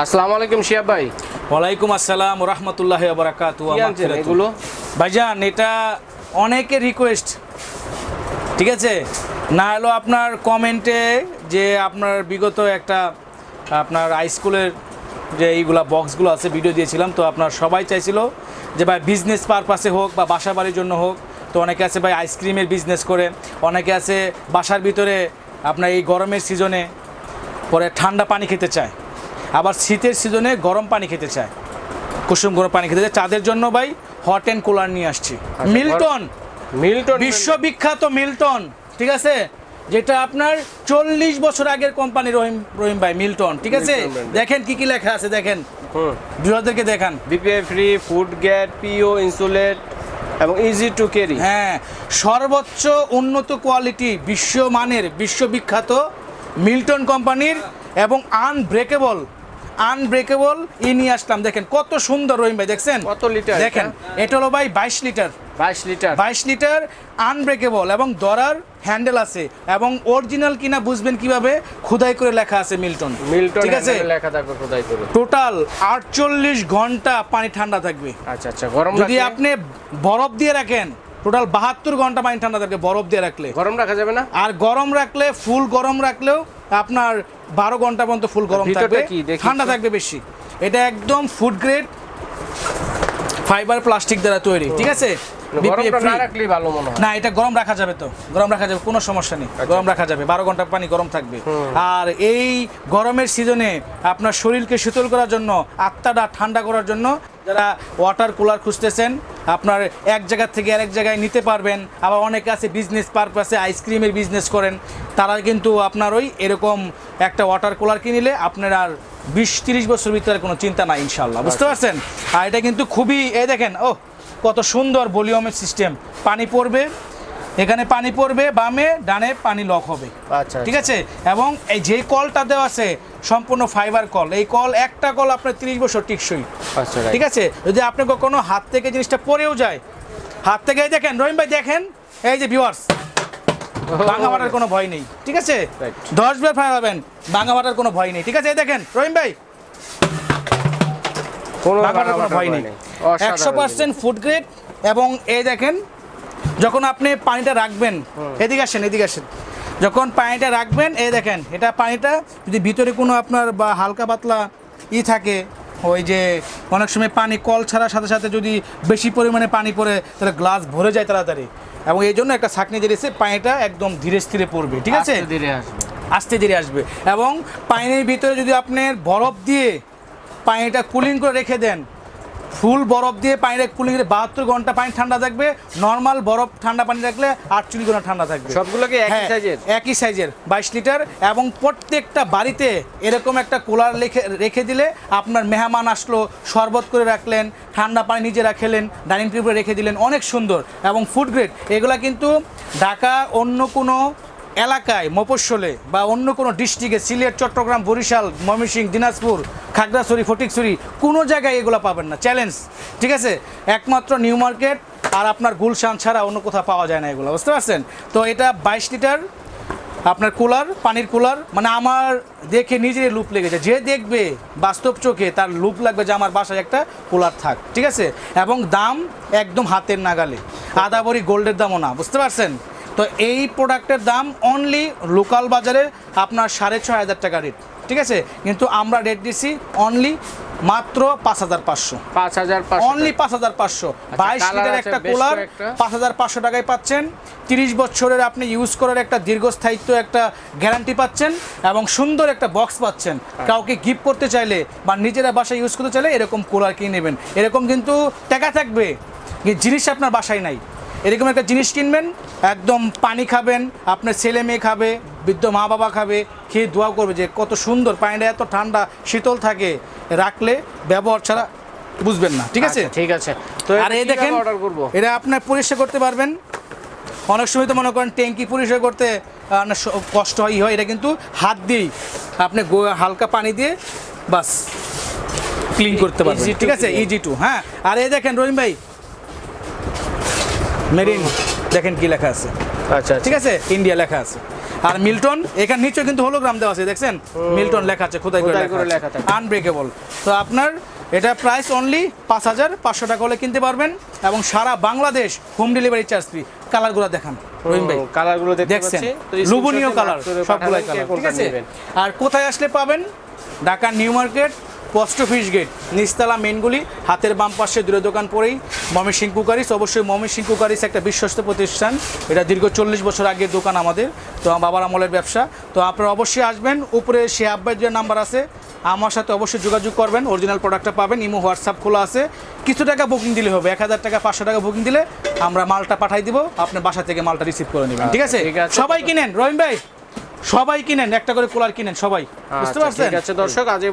আসসালামু আলাইকুম শিয়াব ভাই। ওয়ালাইকুম আসসালাম রহমতুল্লাহ বারাকাত এগুলো? ভাইজান এটা অনেকের রিকোয়েস্ট ঠিক আছে? না হলো আপনার কমেন্টে যে আপনার বিগত একটা আপনার হাই স্কুলের যে এইগুলা বক্সগুলো আছে ভিডিও দিয়েছিলাম তো আপনার সবাই চাইছিল যে ভাই বিজনেস পারপাসে হোক বা বাসা বাড়ির জন্য হোক তো অনেকে আছে ভাই আইসক্রিমের বিজনেস করে অনেকে আছে বাসার ভিতরে আপনার এই গরমের সিজনে পরে ঠান্ডা পানি খেতে চায়। আবার শীতের সিজনে গরম পানি খেতে চায়। কুসুম গরম পানি খেতে চায়। তাদের জন্য ভাই হট অ্যান্ড কুলার নিয়ে আসছি। মিল্টন। মিল্টন বিশ্ববিখ্যাত মিল্টন। ঠিক আছে? যেটা আপনার চল্লিশ বছর আগের কোম্পানি রহিম রহিম ভাই মিল্টন। ঠিক আছে? দেখেন কি কি লেখা আছে দেখেন। হুম। দেখান। বিপিএ ফ্রি ফুড গ্যাট পিও ইনসুলেট এবং ইজি টু ক্যারি হ্যাঁ সর্বোচ্চ উন্নত কোয়ালিটি বিশ্বমানের বিশ্ববিখ্যাত মিল্টন কোম্পানির এবং আনব্রেকেবল আনব্রেকেবল ই নিয়ে আসলাম। দেখেন কত সুন্দর রহিম ভাই দেখছেন? কত লিটার দেখেন এটা হলো ভাই বাইশ লিটার। বাইশ লিটার? বাইশ লিটার আনব্রেকেবল এবং দরার হ্যান্ডেল আছে এবং অরিজিনাল কিনা বুঝবেন কীভাবে? খুদাই করে লেখা আছে মিল্টন। মিল্টন ঠিক আছে? লেখা থাকবে খোদাই করে। টোটাল আটচল্লিশ ঘণ্টা পানি ঠান্ডা থাকবে। আচ্ছা আচ্ছা গরম যদি আপনি বরফ দিয়ে রাখেন টোটাল বাহাত্তর ঘণ্টা পানি ঠান্ডা থাকবে বরফ দিয়ে রাখলে। গরম রাখা যাবে না? আর গরম রাখলে ফুল গরম রাখলেও আপনার বারো ঘণ্টা পর্যন্ত ফুল গরম থাকবে। ঠান্ডা থাকবে বেশি। এটা একদম ফুড গ্রেড ফাইবার প্লাস্টিক দ্বারা তৈরি ঠিক আছে? না ভালো না এটা গরম রাখা যাবে তো। গরম রাখা যাবে কোনো সমস্যা নেই। আচ্ছা। গরম রাখা যাবে বারো ঘণ্টা পানি গরম থাকবে। আর এই গরমের সিজনে আপনার শরীরকে শীতল করার জন্য আত্মাটা ঠান্ডা করার জন্য যারা ওয়াটার কুলার খুঁজতেছেন আপনার এক জায়গা থেকে আরেক জায়গায় নিতে পারবেন। আবার অনেকে আছে বিজনেস পারপাসে আইসক্রিমের বিজনেস করেন। তারা কিন্তু আপনার ওই এরকম একটা ওয়াটার কুলার কিনলে আপনার আর বিশ তিরিশ বছর ভিতরে কোনো চিন্তা নাই ইনশাল্লাহ বুঝতে পারছেন? আর এটা কিন্তু খুবই এই দেখেন ও কত সুন্দর ভলিউমের সিস্টেম পানি পড়বে এখানে পানি পড়বে বামে ডানে পানি লক হবে। আচ্ছা ঠিক আছে? এবং এই যে কলটা দেওয়া আছে সম্পূর্ণ ফাইবার কল এই কল একটা কল আপনার তিরিশ বছর টিকসই। আচ্ছা ঠিক আছে? যদি আপনি কখনো হাত থেকে জিনিসটা পড়েও যায় হাত থেকে দেখেন রহিম ভাই দেখেন এই যে ভিউয়ার্স ভাঙা মাটার কোনো ভয় নেই। ঠিক আছে? দশ বার ফায়ার হবেন ভাঙা মাটার কোনো ভয় নেই। ঠিক আছে? এই দেখেন রহিম ভাই। কোনো ভয় নেই। একশো পার্সেন্ট ফুড গ্রেড এবং এই দেখেন যখন আপনি পানিটা রাখবেন এদিকে আসেন এদিকে আসেন। যখন পানিটা রাখবেন এই দেখেন এটা পানিটা যদি ভিতরে কোনো আপনার বা হালকা পাতলা ই থাকে ওই যে অনেক সময় পানি কল ছাড়ার সাথে সাথে যদি বেশি পরিমাণে পানি পড়ে তাহলে গ্লাস ভরে যায় তাড়াতাড়ি। এবং এই জন্য একটা ছাকনি দিয়েছে পানিটা একদম ধীরে স্থিরে পড়বে ঠিক আছে? ধীরে আসবে। আস্তে ধীরে আসবে। এবং পানির ভিতরে যদি আপনি বরফ দিয়ে পানিটা কুলিং করে রেখে দেন ফুল বরফ দিয়ে পানিটা কুলিং করে বাহাত্তর ঘণ্টা পানি ঠান্ডা থাকবে নর্মাল বরফ ঠান্ডা পানি রাখলে আটচল্লিশ ঘণ্টা ঠান্ডা থাকবে। সবগুলোকে একই হ্যাঁ, সাইজের একই সাইজের বাইশ লিটার এবং প্রত্যেকটা বাড়িতে এরকম একটা কুলার রেখে রেখে দিলে আপনার মেহমান আসলো শরবত করে রাখলেন ঠান্ডা পানি নিজেরা খেলেন ডাইনিং টেবিলে রেখে দিলেন অনেক সুন্দর এবং ফুড গ্রেড এগুলা কিন্তু ঢাকা অন্য কোনো এলাকায় মফস্বলে বা অন্য কোনো ডিস্ট্রিক্টে সিলেট, চট্টগ্রাম, বরিশাল, ময়মনসিংহ, দিনাজপুর, খাগড়াছড়ি, ফটিকছড়ি, কোনো জায়গায় এগুলো পাবেন না। চ্যালেঞ্জ ঠিক আছে? একমাত্র নিউ মার্কেট আর আপনার গুলশান ছাড়া অন্য কোথাও পাওয়া যায় না এগুলো, বুঝতে পারছেন? তো এটা বাইশ লিটার, আপনার কুলার, পানির কুলার মানে আমার দেখে নিজেরই লুপ লেগেছে যে দেখবে বাস্তব চোখে তার লুপ লাগবে যে আমার বাসায় একটা কুলার থাক, ঠিক আছে? এবং দাম একদম হাতের নাগালে। আদাবরি গোল্ডের দামও না, বুঝতে পারছেন? তো এই প্রোডাক্টের দাম অনলি লোকাল বাজারে আপনার সাড়ে ছয় হাজার টাকা রেট ঠিক আছে? কিন্তু আমরা রেট দিছি অনলি মাত্র পাঁচ হাজার পাঁচশো। পাঁচ হাজার অনলি পাঁচ হাজার পাঁচশো। বাইশ লিটার একটা কুলার পাঁচ হাজার পাঁচশো টাকায় পাচ্ছেন। তিরিশ বছরের আপনি ইউজ করার একটা দীর্ঘস্থায়িত্ব একটা গ্যারান্টি পাচ্ছেন এবং সুন্দর একটা বক্স পাচ্ছেন। কাউকে গিফট করতে চাইলে বা নিজেরা বাসায় ইউজ করতে চাইলে এরকম কুলার কিনে নেবেন। এরকম কিন্তু টাকা থাকবে। জিনিস আপনার বাসায় নাই। এরকম একটা জিনিস কিনবেন একদম পানি খাবেন আপনার ছেলে মেয়ে খাবে বৃদ্ধ মা বাবা খাবে খেয়ে দোয়া করবে যে কত সুন্দর পানিটা এত ঠান্ডা শীতল থাকে রাখলে ব্যবহার ছাড়া বুঝবেন না ঠিক আছে? আচ্ছা, ঠিক আছে। তো আর এই দেখেন অর্ডার করব? এটা আপনার পরিষ্কার করতে পারবেন। অনেক সময় তো মনে করেন ট্যাঙ্কি পরিষ্কার করতে কষ্ট হয় ই হয় এটা কিন্তু হাত দিয়েই আপনি হালকা পানি দিয়ে বাস ক্লিন করতে পারবেন ঠিক আছে. ইজি টু হ্যাঁ। আর এই দেখেন রহিম ভাই মেরিন দেখেন কি লেখা আছে। আচ্ছা ঠিক আছে? ইন্ডিয়া লেখা আছে। আর মিল্টন এখানে নিচে কিন্তু হলোগ্রাম দেওয়া আছে দেখছেন? মিল্টন লেখা আছে খোদাই করে করে লেখা থাকে। আনব্রেকেবল তো আপনার এটা প্রাইস অনলি পাঁচ হাজার পাঁচশো টাকা হলে কিনতে পারবেন এবং সারা Bangladesh home delivery charge free কালারগুলো দেখান রহিম ভাই। কালারগুলো দেখতে দেখছেন? লুবনীয় কালার সবগুলাই কালার ঠিক আছে? আর কোথায় আসলে পাবেন? Dhaka new market post office gate নিচতলা মেনগুলি হাতের বাম পাশে দূরে দোকান পরেই মমি সিং কুকারিস অবশ্যই মমি সিং কুকারিস একটা বিশ্বস্ত প্রতিষ্ঠান। এটা দীর্ঘ চল্লিশ বছর আগের দোকান আমাদের। তো বাবার আমলের ব্যবসা। তো আপনারা অবশ্যই আসবেন। উপরে সে আব্বাই যে নাম্বার আছে আমার সাথে অবশ্যই যোগাযোগ করবেন। অরিজিনাল প্রোডাক্টটা পাবেন ইমো হোয়াটসঅ্যাপ খোলা আছে। কিছু টাকা বুকিং দিলে হবে। এক হাজার টাকা পাঁচশো টাকা বুকিং দিলে আমরা মালটা পাঠাই দিব। আপনার বাসা থেকে মালটা রিসিভ করে নেবেন। ঠিক আছে? সবাই কিনেন রহিম ভাই? সবাই কিনেন একটা করে কুলার কিনেন সবাই। বুঝতে আচ্ছা, পারছেন? ঠিক আছে দর্শক আজ